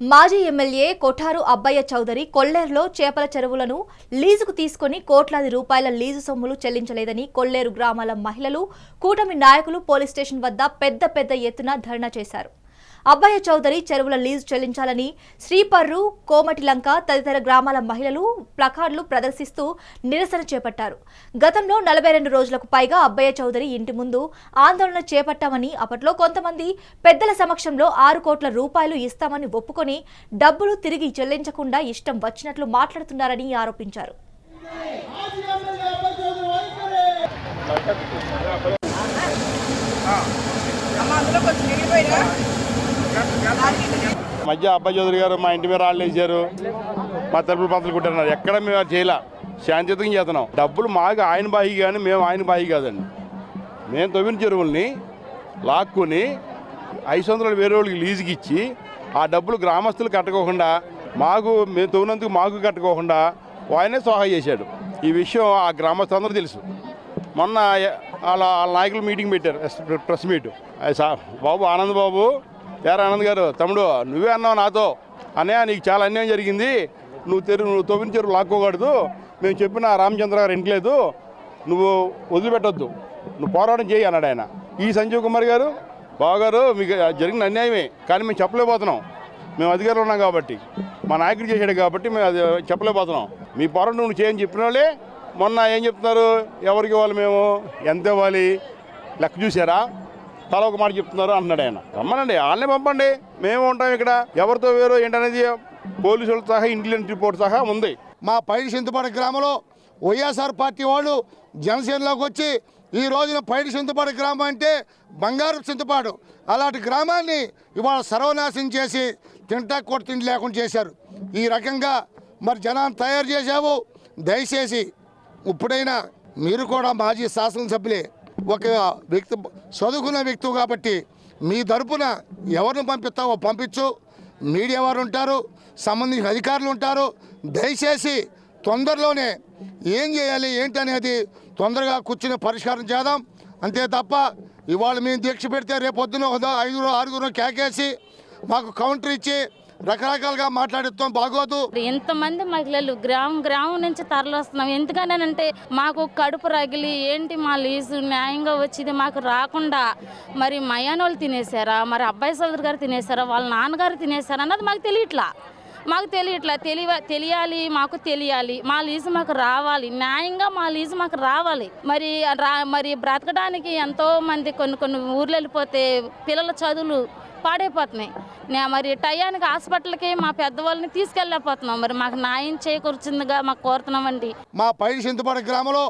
మాజీ ఎమ్మెల్యే కొఠారు అబ్బయ్య చౌదరి కొల్లేరులో చేపల చెరువులను లీజుకు తీసుకొని కోట్లాది రూపాయల లీజు సొమ్ములు చెల్లించలేదని కొల్లేరు గ్రామాల మహిళలు కూటమి నాయకులు పోలీస్ స్టేషన్ వద్ద పెద్ద పెద్ద ఎత్తున ధర్నా చేశారు. అబ్బయ్య చౌదరి చెరువుల లీజు చెల్లించాలని శ్రీపర్రు కోమటిలంక తదితర గ్రామాల మహిళలు ప్లకార్డులు ప్రదర్శిస్తూ నిరసన చేపట్టారు. గతంలో నలభై రెండు రోజులకు పైగా అబ్బయ్య చౌదరి ఇంటి ముందు ఆందోళన చేపట్టామని అప్పట్లో కొంతమంది పెద్దల సమక్షంలో ఆరు కోట్ల రూపాయలు ఇస్తామని ఒప్పుకొని డబ్బులు తిరిగి చెల్లించకుండా ఇష్టం వచ్చినట్లు మాట్లాడుతున్నారని ఆరోపించారు. మధ్య అబ్బాయి చౌదరి గారు మా ఇంటి మీద రాళ్ళు వేసారు మా తలుపులు పంతలు కుట్టారు ఎక్కడ మేము అది చేయలే. శాంతియుతంగా చేస్తున్నాం. డబ్బులు మాకు ఆయన బాయి కానీ మేము ఆయన బాయి కాదండి. మేము తవ్విన చెరువుల్ని లాక్కుని ఐదు వందలు వేరే వాళ్ళకి లీజుకి ఇచ్చి ఆ డబ్బులు గ్రామస్తులు కట్టుకోకుండా మాకు మేము తవ్వినందుకు మాకు కట్టుకోకుండా ఆయనే సోహా చేశాడు. ఈ విషయం ఆ గ్రామస్తులందరూ తెలుసు. మొన్న వాళ్ళ వాళ్ళ నాయకులు మీటింగ్ పెట్టారు. Press meet. బాబు ఆనంద్ బాబు యారా ఆనంద్ గారు తమ్ముడు నువ్వే అన్నావు నాతో. అన్నయ్య నీకు చాలా అన్యాయం జరిగింది. నువ్వు తెరు నువ్వు తొమ్మిది చెరువు లాక్కోకూడదు. మేము చెప్పిన రామచంద్ర గారు ఇంట్లేదు నువ్వు వదిలిపెట్టొద్దు. నువ్వు పోరాటం చేయి అన్నాడు ఆయన. ఈ సంజీవ్ కుమార్ గారు బావగారు మీకు జరిగిన అన్యాయమే. కానీ మేము చెప్పలేకపోతున్నాం. మేము అధికారులు ఉన్నాం కాబట్టి. మా నాయకుడు చేశాడు కాబట్టి మేము అది చెప్పలేకపోతున్నాం. మీ పోరాటం నువ్వు చేయని చెప్పిన వాళ్ళే. మొన్న ఏం చెప్తున్నారు? ఎవరికి ఇవ్వాలి మేము? ఎంత ఇవ్వాలి? లెక్క చూసారా తల ఒక మాట చెప్తున్నారు అంటున్నాడు ఆయన. రమ్మనండి వాళ్ళనే పంపండి. మేము ఉంటాం ఇక్కడ. ఎవరితో వేరు ఏంటనేది పోలీసులతో సహా ఇంటెలిజెన్స్ రిపోర్ట్ సహా ఉంది. మా పైడి సింతపాడు గ్రామంలో వైఎస్ఆర్ పార్టీ వాళ్ళు జనసేనలోకి వచ్చి ఈ రోజున పైడి సింతపాడు గ్రామం అంటే బంగారు సింతపాడు. అలాంటి గ్రామాన్ని ఇవాళ సర్వనాశనం చేసి తింటా కొట్టి తిండి లేకుండా చేశారు. ఈ రకంగా మరి జనాన్ని తయారు చేశావు. దయచేసి ఇప్పుడైనా మీరు కూడా మాజీ శాసనసభ్యులే ఒక వ్యక్తి చదువుకున్న వ్యక్తి కాబట్టి మీ తరపున ఎవరిని పంపిస్తావో పంపించు. మీడియా వారు ఉంటారు సంబంధించిన అధికారులు ఉంటారు. దయచేసి తొందరలోనే ఏం చేయాలి ఏంటనేది తొందరగా కూర్చుని పరిష్కారం చేద్దాం. అంతే తప్ప ఇవాళ మేము దీక్ష పెడితే రేపొద్దున ఐదుగురు ఆరుగురు కేకేసి మాకు కౌంటర్ ఇచ్చి రకరకాలుగా మాట్లాడుతాం. బాగోదు. ఎంతమంది మహిళలు గ్రామం గ్రామం నుంచి తరలిస్తున్నాం. ఎందుకనంటే మాకు కడుపు రగిలి ఏంటి మా లీజు న్యాయంగా వచ్చింది మాకు రాకుండా మరి మయానోళ్ళు తినేసారా మరి అబ్బాయి సోదరు గారు తినేసారా వాళ్ళ నాన్నగారు తినేశారా? అన్నది మాకు తెలియట్లా. మాకు తెలియట్లా. తెలియ తెలియాలి మాకు తెలియాలి. మా లీజు మాకు రావాలి. న్యాయంగా మా లీజు మాకు రావాలి. మరి రా మరి బ్రతకడానికి ఎంతో మంది కొన్ని కొన్ని ఊర్లు వెళ్ళిపోతే పిల్లల చదువులు పాడైపోతున్నాయి. నే- మరి టయానికి హాస్పిటల్కి మా పెద్దవాళ్ళని తీసుకెళ్ళలేకపోతున్నాం. మరి మాకు న్యాయం చేకూర్చిందిగా మాకు కోరుతున్నామండి. మా పైడి సింతపాడు గ్రామంలో